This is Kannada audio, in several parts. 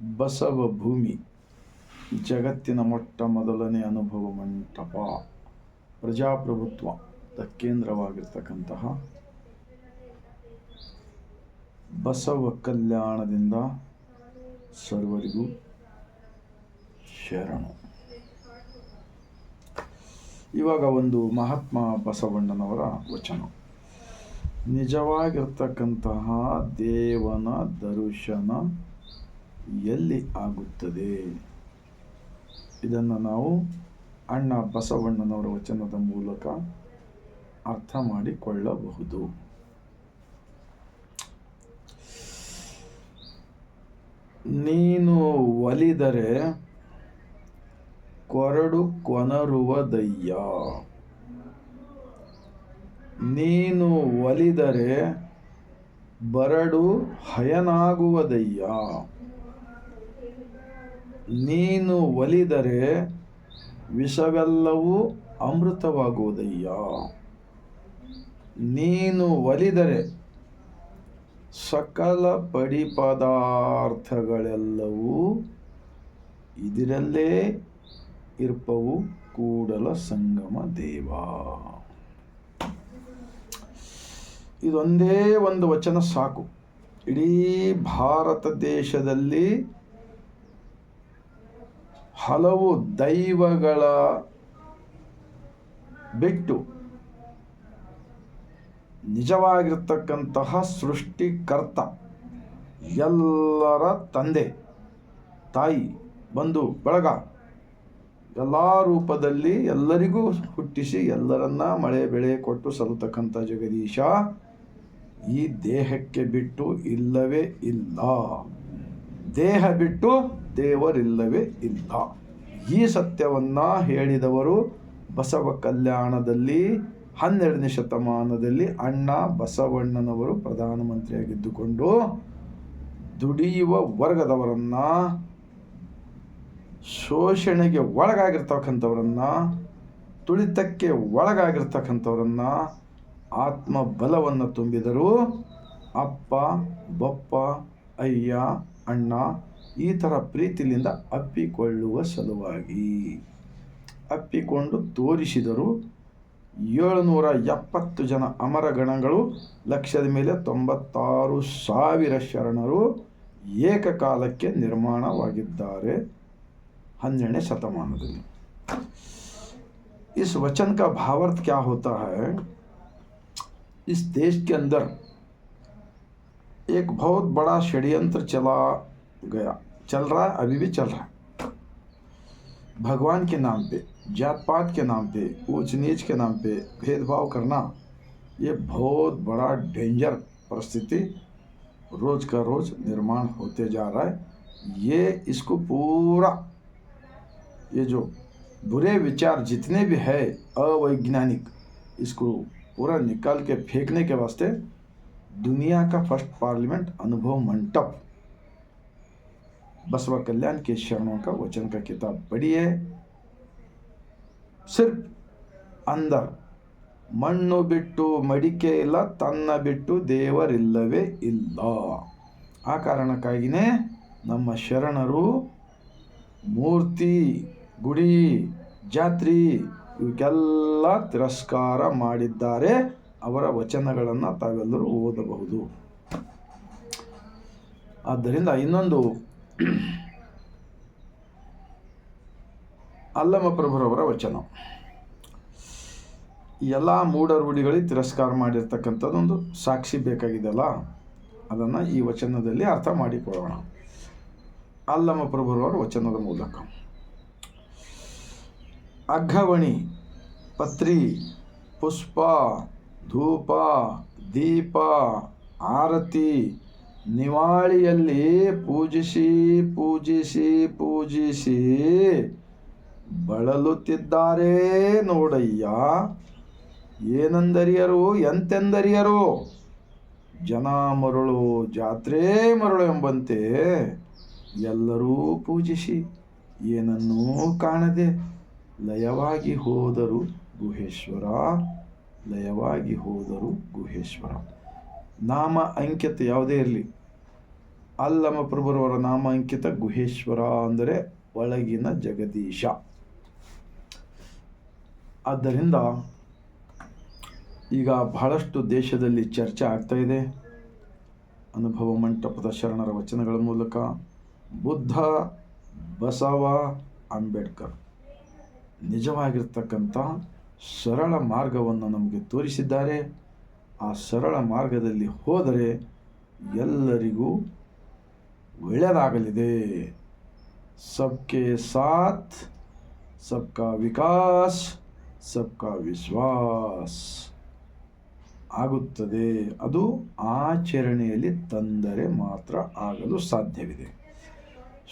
ಬಸವ ಭೂಮಿ ಜಗತ್ತಿನ ಮೊಟ್ಟ ಮೊದಲನೇ ಅನುಭವ ಮಂಟಪ, ಪ್ರಜಾಪ್ರಭುತ್ವ ಕೇಂದ್ರವಾಗಿರ್ತಕ್ಕಂತಹ ಬಸವ ಕಲ್ಯಾಣದಿಂದ ಸರ್ವರಿಗೂ ಶರಣು. ಇವಾಗ ಒಂದು ಮಹಾತ್ಮ ಬಸವಣ್ಣನವರ ವಚನ. ನಿಜವಾಗಿರ್ತಕ್ಕಂತಹ ದೇವನ ದರ್ಶನ ಎಲ್ಲಿ ಆಗುತ್ತದೆ? ಇದನ್ನು ನಾವು ಅಣ್ಣ ಬಸವಣ್ಣನವರ ವಚನದ ಮೂಲಕ ಅರ್ಥ ಮಾಡಿಕೊಳ್ಳಬಹುದು. ನೀನು ಒಲಿದರೆ ಕೊರಡು ಕೊನರುವುದಯ್ಯ ನೀನು ಒಲಿದರೆ ಬರಡು ಹಯನಾಗುವುದಯ್ಯ ನೀನು ಒಲಿದರೆ ವಿಷವೆಲ್ಲವೂ ಅಮೃತವಾಗುವುದಯ್ಯ. ನೀನು ಒಲಿದರೆ ಸಕಲ ಪಡಿ ಪದಾರ್ಥಗಳೆಲ್ಲವೂ ಇದರಲ್ಲೇ ಇರ್ಪವು ಕೂಡಲ ಸಂಗಮ ದೇವ. ಇದೊಂದೇ ಒಂದು ವಚನ ಸಾಕು. ಇಡೀ ಭಾರತ ದೇಶದಲ್ಲಿ ಹಲವು ದೈವಗಳ ಬಿಟ್ಟು ನಿಜವಾಗಿರ್ತಕ್ಕಂತಹ ಸೃಷ್ಟಿಕರ್ತ ಎಲ್ಲರ ತಂದೆ, ತಾಯಿ ಬಂಧು ಬಳಗ ಎಲ್ಲ ರೂಪದಲ್ಲಿ ಎಲ್ಲರಿಗೂ ಹುಟ್ಟಿಸಿ ಎಲ್ಲರನ್ನ ಮಳೆ ಬೆಳೆ ಕೊಟ್ಟು ಸಲ್ಲತಕ್ಕಂಥ ಜಗದೀಶ ಈ ದೇಹಕ್ಕೆ ಬಿಟ್ಟು ಇಲ್ಲವೇ ಇಲ್ಲ. ದೇಹ ಬಿಟ್ಟು ದೇವರಿಲ್ಲವೇ ಇಲ್ಲ. ಈ ಸತ್ಯವನ್ನು ಹೇಳಿದವರು ಬಸವ ಕಲ್ಯಾಣದಲ್ಲಿ, ಹನ್ನೆರಡನೇ ಶತಮಾನದಲ್ಲಿ ಅಣ್ಣ ಬಸವಣ್ಣನವರು ಪ್ರಧಾನಮಂತ್ರಿಯಾಗಿದ್ದುಕೊಂಡು ದುಡಿಯುವ ವರ್ಗದವರನ್ನು, ಶೋಷಣೆಗೆ ಒಳಗಾಗಿರ್ತಕ್ಕಂಥವ್ರನ್ನ, ತುಳಿತಕ್ಕೆ ಒಳಗಾಗಿರ್ತಕ್ಕಂಥವ್ರನ್ನ ಆತ್ಮ ಬಲವನ್ನು ತುಂಬಿದರು. ಅಪ್ಪ, ಬಪ್ಪ, ಅಯ್ಯ, ಅಣ್ಣ ಈ ಥರ ಪ್ರೀತಿಲಿಂದ ಅಪ್ಪಿಕೊಳ್ಳುವ ಸಲುವಾಗಿ. ಅಪ್ಪಿಕೊಂಡು ತೋರಿಸಿದರು ಏಳುನೂರ ಎಪ್ಪತ್ತು ಜನ ಅಮರಗಣಗಳು ಲಕ್ಷದ ಮೇಲೆ ತೊಂಬತ್ತಾರು ಸಾವಿರ ಶರಣರು ಏಕಕಾಲಕ್ಕೆ ನಿರ್ಮಾಣವಾಗಿದ್ದಾರೆ ಹನ್ನೆರಡನೇ ಶತಮಾನದಲ್ಲಿ. ಇಸ್ ವಚನ ಕ ಭಾವರ್ಥ ಕ್ಯಾ होता है इस देश के अंदर एक बहुत बड़ा षड्यंत्र चला चल रहा है, अभी भी चल रहा है। भगवान के नाम पे जात पात के नाम पे ऊंच नीच के नाम पे भेदभाव करना, ये बहुत बड़ा डेंजर परिस्थिति रोज का रोज निर्माण होते जा रहा है। ये इसको पूरा, ये जो बुरे विचार जितने भी है, अवैज्ञानिक, इसको पूरा निकाल के फेंकने के वास्ते दुनिया का फ़र्स्ट पार्लियामेंट अनुभव मंटप बसवा कल्याण के शरणों का वचन का किताब पढ़िए सिर्फ अंदर ಮಣ್ಣು ಬಿಟ್ಟು ಮಡಿಕೆ ಇಲ್ಲ ತನ್ನ ಬಿಟ್ಟು ದೇವರಿಲ್ಲವೇ ಇಲ್ಲ ಆ ಕಾರಣಕ್ಕಾಗಿಯೇ ನಮ್ಮ ಶರಣರು ಮೂರ್ತಿ ಗುಡಿ ಜಾತ್ರಿ ಇವಕ್ಕೆಲ್ಲ ತಿರಸ್ಕಾರ ಮಾಡಿದ್ದಾರೆ ಅವರ ವಚನಗಳನ್ನು ತಾವೆಲ್ಲರೂ ಓದಬಹುದು ಆದ್ದರಿಂದ ಇನ್ನೊಂದು ಅಲ್ಲಮ ಪ್ರಭುರವರ ವಚನ. ಎಲ್ಲ ಮೂಢ ರೂಢಿಗಳಿಗೆ ತಿರಸ್ಕಾರ ಮಾಡಿರ್ತಕ್ಕಂಥದ್ದೊಂದು ಸಾಕ್ಷಿ ಬೇಕಾಗಿದೆಯಲ್ಲ? ಅದನ್ನು ಈ ವಚನದಲ್ಲಿ ಅರ್ಥ ಮಾಡಿಕೊಳ್ಳೋಣ. ಅಲ್ಲಮ ಪ್ರಭುರವರ ವಚನದ ಮೂಲಕ. ಅಗ್ಗವಣಿ ಪತ್ರಿ, ಪುಷ್ಪ, ಧೂಪ, ದೀಪ, ಆರತಿ ನಿವಾಳಿಯಲ್ಲಿ ಪೂಜಿಸಿ ಪೂಜಿಸಿ ಪೂಜಿಸಿ ಬಳಲುತ್ತಿದ್ದಾರೆ ನೋಡಯ್ಯ. ಏನೆಂದರಿಯರು, ಎಂತೆಂದರಿಯರು? ಜನ ಮರುಳು ಜಾತ್ರೆ ಮರುಳು ಎಂಬಂತೆ ಎಲ್ಲರೂ ಪೂಜಿಸಿ, ಏನನ್ನೂ ಕಾಣದೆ ಲಯವಾಗಿ ಹೋದರು ಗುಹೇಶ್ವರ, ಲಯವಾಗಿ ಹೋದರು ಗುಹೇಶ್ವರ. ನಾಮ ಅಂಕಿತ ಯಾವುದೇ ಇರಲಿ. ಅಲ್ಲಮ ಪ್ರಭುರವರ ನಾಮಾಂಕಿತ ಗುಹೇಶ್ವರ ಅಂದರೆ ಒಳಗಿನ ಜಗದೀಶ. ಆದ್ದರಿಂದ ಈಗ ಬಹಳಷ್ಟು ದೇಶದಲ್ಲಿ ಚರ್ಚೆ ಆಗ್ತಾ ಇದೆ. ಅನುಭವ ಮಂಟಪದ ಶರಣರ ವಚನಗಳ ಮೂಲಕ ಬುದ್ಧ, ಬಸವ, ಅಂಬೇಡ್ಕರ್ ನಿಜವಾಗಿರ್ತಕ್ಕಂಥ ಸರಳ ಮಾರ್ಗವನ್ನು ನಮಗೆ ತೋರಿಸಿದ್ದಾರೆ. ಆ ಸರಳ ಮಾರ್ಗದಲ್ಲಿ ಹೋದರೆ ಎಲ್ಲರಿಗೂ ಒಳ್ಳೆಯದಾಗಲಿದೆ ಸಬ್ಕೆ ಸಾಥ್, ಸಬ್ಕಾ ವಿಕಾಸ್, ಸಬ್ಕಾ ವಿಶ್ವಾಸ್. ಆಗುತ್ತದೆ. ಅದು ಆಚರಣೆಯಲ್ಲಿ ತಂದರೆ ಮಾತ್ರ ಆಗಲು ಸಾಧ್ಯವಿದೆ.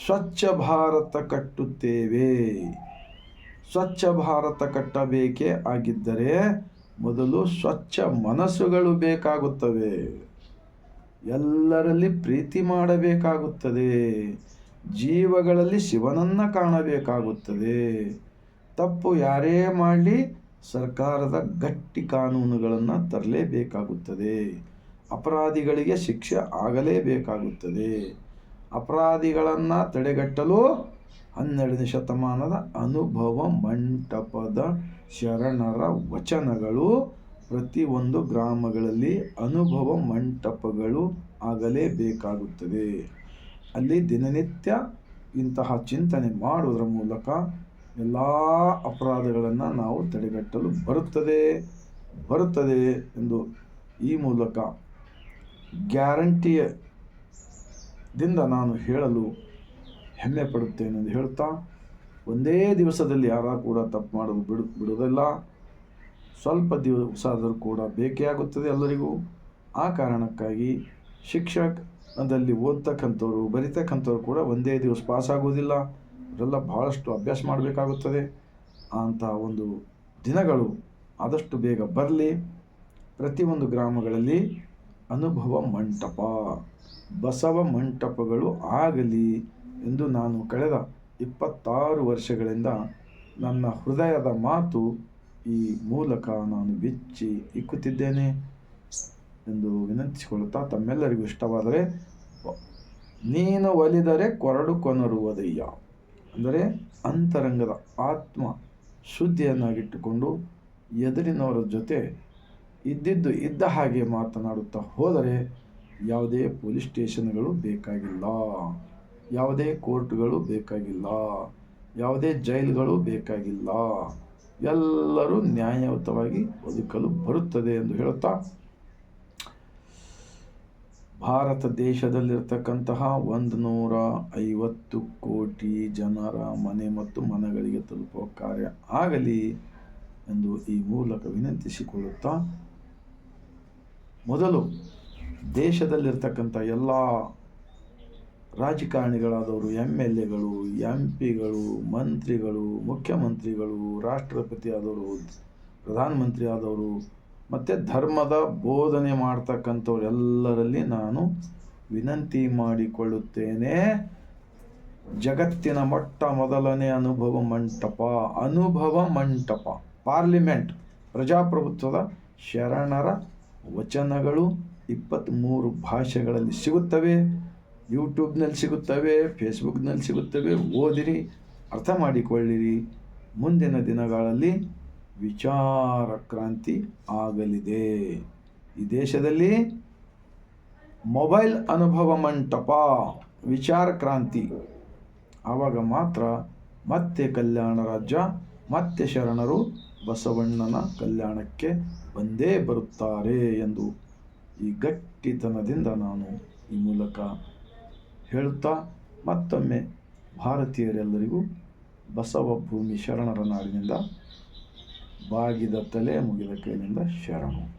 ಸ್ವಚ್ಛ ಭಾರತ ಕಟ್ಟುತ್ತೇವೆ. ಸ್ವಚ್ಛ ಭಾರತ ಕಟ್ಟಬೇಕೇ ಆಗಿದ್ದರೆ ಮೊದಲು ಸ್ವಚ್ಛ ಮನಸ್ಸುಗಳು ಬೇಕಾಗುತ್ತವೆ. ಎಲ್ಲರಲ್ಲಿ ಪ್ರೀತಿ ಮಾಡಬೇಕಾಗುತ್ತದೆ. ಜೀವಗಳಲ್ಲಿ ಶಿವನನ್ನು ಕಾಣಬೇಕಾಗುತ್ತದೆ. ತಪ್ಪು ಯಾರೇ ಮಾಡಲಿ ಸರ್ಕಾರದ ಗಟ್ಟಿ ಕಾನೂನುಗಳನ್ನು ತರಲೇಬೇಕಾಗುತ್ತದೆ. ಅಪರಾಧಿಗಳಿಗೆ ಶಿಕ್ಷೆ ಆಗಲೇಬೇಕಾಗುತ್ತದೆ. ಅಪರಾಧಿಗಳನ್ನು ತಡೆಗಟ್ಟಲು ಹನ್ನೆರಡನೇ ಶತಮಾನದ ಅನುಭವ ಮಂಟಪದ ಶರಣರ ವಚನಗಳು ಪ್ರತಿಯೊಂದು ಗ್ರಾಮಗಳಲ್ಲಿ ಅನುಭವ ಮಂಟಪಗಳು ಆಗಲೇಬೇಕಾಗುತ್ತದೆ ಅಲ್ಲಿ ದಿನನಿತ್ಯ ಇಂತಹ ಚಿಂತನೆ ಮಾಡುವುದರ ಮೂಲಕ ಎಲ್ಲ ಅಪರಾಧಗಳನ್ನು ನಾವು ತಡೆಗಟ್ಟಲು ಬರುತ್ತದೆ ಬರುತ್ತದೆ ಎಂದು ಈ ಮೂಲಕ ಗ್ಯಾರಂಟಿಯದಿಂದ ನಾನು ಹೇಳಲು ಹೆಮ್ಮೆ ಪಡುತ್ತೇನೆ ಎಂದು ಹೇಳ್ತಾ, ಒಂದೇ ದಿವಸದಲ್ಲಿ ಯಾರೂ ಕೂಡ ತಪ್ಪು ಮಾಡೋದು ಬಿಡು, ಬಿಡುವುದಿಲ್ಲ. ಸ್ವಲ್ಪ ದಿವಸ ಆದರೂ ಕೂಡ ಬೇಕೇ ಆಗುತ್ತದೆ ಎಲ್ಲರಿಗೂ. ಆ ಕಾರಣಕ್ಕಾಗಿ ಶಿಕ್ಷಕದಲ್ಲಿ ಓದ್ತಕ್ಕಂಥವ್ರು, ಬರಿತಕ್ಕಂಥವ್ರು ಕೂಡ ಒಂದೇ ದಿವಸ ಪಾಸ್ ಆಗುವುದಿಲ್ಲ. ಅವರೆಲ್ಲ ಭಾಳಷ್ಟು ಅಭ್ಯಾಸ ಮಾಡಬೇಕಾಗುತ್ತದೆ. ಅಂಥ ಒಂದು ದಿನಗಳು ಆದಷ್ಟು ಬೇಗ ಬರಲಿ. ಪ್ರತಿಯೊಂದು ಗ್ರಾಮಗಳಲ್ಲಿ ಅನುಭವ ಮಂಟಪ, ಬಸವ ಮಂಟಪಗಳು ಆಗಲಿ ಎಂದು ನಾನು ಕಳೆದ ಇಪ್ಪತ್ತಾರು ವರ್ಷಗಳಿಂದ ನನ್ನ ಹೃದಯದ ಮಾತು ಈ ಮೂಲಕ ನಾನು ಬಿಚ್ಚಿ ಇಕ್ಕುತ್ತಿದ್ದೇನೆ ಎಂದು ವಿನಂತಿಸಿಕೊಳ್ಳುತ್ತಾ ತಮ್ಮೆಲ್ಲರಿಗೂ ಇಷ್ಟವಾದರೆ, ನೀನು ಒಲಿದರೆ ಕೊರಡು ಕೊನರುವುದಯ್ಯ. ಅಂದರೆ ಅಂತರಂಗದ ಆತ್ಮ ಶುದ್ಧಿಯನ್ನಾಗಿಟ್ಟುಕೊಂಡು ಎದುರಿನವರ ಜೊತೆ ಇದ್ದಿದ್ದು ಇದ್ದ ಹಾಗೆ ಮಾತನಾಡುತ್ತಾ ಹೋದರೆ ಯಾವುದೇ ಪೊಲೀಸ್ ಸ್ಟೇಷನ್ಗಳು ಬೇಕಾಗಿಲ್ಲ. ಯಾವುದೇ ಕೋರ್ಟ್ಗಳು ಬೇಕಾಗಿಲ್ಲ. ಯಾವುದೇ ಜೈಲುಗಳು ಬೇಕಾಗಿಲ್ಲ. ಎಲ್ಲರೂ ನ್ಯಾಯಯುತವಾಗಿ ಬದುಕಲು ಬರುತ್ತದೆ ಎಂದು ಹೇಳುತ್ತಾ, ಭಾರತ ದೇಶದಲ್ಲಿರ್ತಕ್ಕಂತಹ ಒಂದು ನೂರ ಐವತ್ತು ಕೋಟಿ ಜನರ ಮನೆ ಮತ್ತು ಮನಗಳಿಗೆ ತಲುಪುವ ಕಾರ್ಯ ಆಗಲಿ ಎಂದು ಈ ಮೂಲಕ ವಿನಂತಿಸಿಕೊಳ್ಳುತ್ತಾ, ಮೊದಲು ದೇಶದಲ್ಲಿರ್ತಕ್ಕಂಥ ಎಲ್ಲ ರಾಜಕಾರಣಿಗಳಾದವರು ಎಂ ಎಲ್ ಎಗಳು ಎಂ ಪಿಗಳು ಮಂತ್ರಿಗಳು, ಮುಖ್ಯಮಂತ್ರಿಗಳು ರಾಷ್ಟ್ರಪತಿ ಆದವರು ಪ್ರಧಾನಮಂತ್ರಿ ಆದವರು ಮತ್ತು ಧರ್ಮದ ಬೋಧನೆ ಮಾಡ್ತಕ್ಕಂಥವರೆಲ್ಲರಲ್ಲಿ ನಾನು ವಿನಂತಿ ಮಾಡಿಕೊಳ್ಳುತ್ತೇನೆ. ಜಗತ್ತಿನ ಮೊಟ್ಟ ಮೊದಲನೇ ಅನುಭವ ಮಂಟಪ ಅನುಭವ ಮಂಟಪ, ಪಾರ್ಲಿಮೆಂಟ್, ಪ್ರಜಾಪ್ರಭುತ್ವದ ಶರಣರ ವಚನಗಳು ಇಪ್ಪತ್ತ್ಮೂರು ಭಾಷೆಗಳಲ್ಲಿ ಸಿಗುತ್ತವೆ. ಯೂಟ್ಯೂಬ್ನಲ್ಲಿ ಸಿಗುತ್ತವೆ, ಫೇಸ್ಬುಕ್ನಲ್ಲಿ ಸಿಗುತ್ತವೆ, ಓದಿರಿ, ಅರ್ಥ ಮಾಡಿಕೊಳ್ಳಿರಿ. ಮುಂದಿನ ದಿನಗಳಲ್ಲಿ ವಿಚಾರ ಕ್ರಾಂತಿ ಆಗಲಿದೆ. ಈ ದೇಶದಲ್ಲಿ ಮೊಬೈಲ್ ಅನುಭವ ಮಂಟಪ, ವಿಚಾರ ಕ್ರಾಂತಿ. ಆವಾಗ ಮಾತ್ರ ಮತ್ತೆ ಕಲ್ಯಾಣ ರಾಜ್ಯ, ಮತ್ತೆ ಶರಣರು ಬಸವಣ್ಣನ ಕಲ್ಯಾಣಕ್ಕೆ ಬಂದೇ ಬರುತ್ತಾರೆ ಎಂದು ಈ ಗಟ್ಟಿತನದಿಂದ ನಾನು ಈ ಮೂಲಕ ಹೇಳುತ್ತಾ ಮತ್ತೊಮ್ಮೆ ಭಾರತೀಯರೆಲ್ಲರಿಗೂ ಬಸವ ಭೂಮಿ ಶರಣರ ನಾಡಿನಿಂದ ಬಾಗಿದ ತಲೆ ಮುಗಿದ ಕೈನಿಂದ ಶರಣು.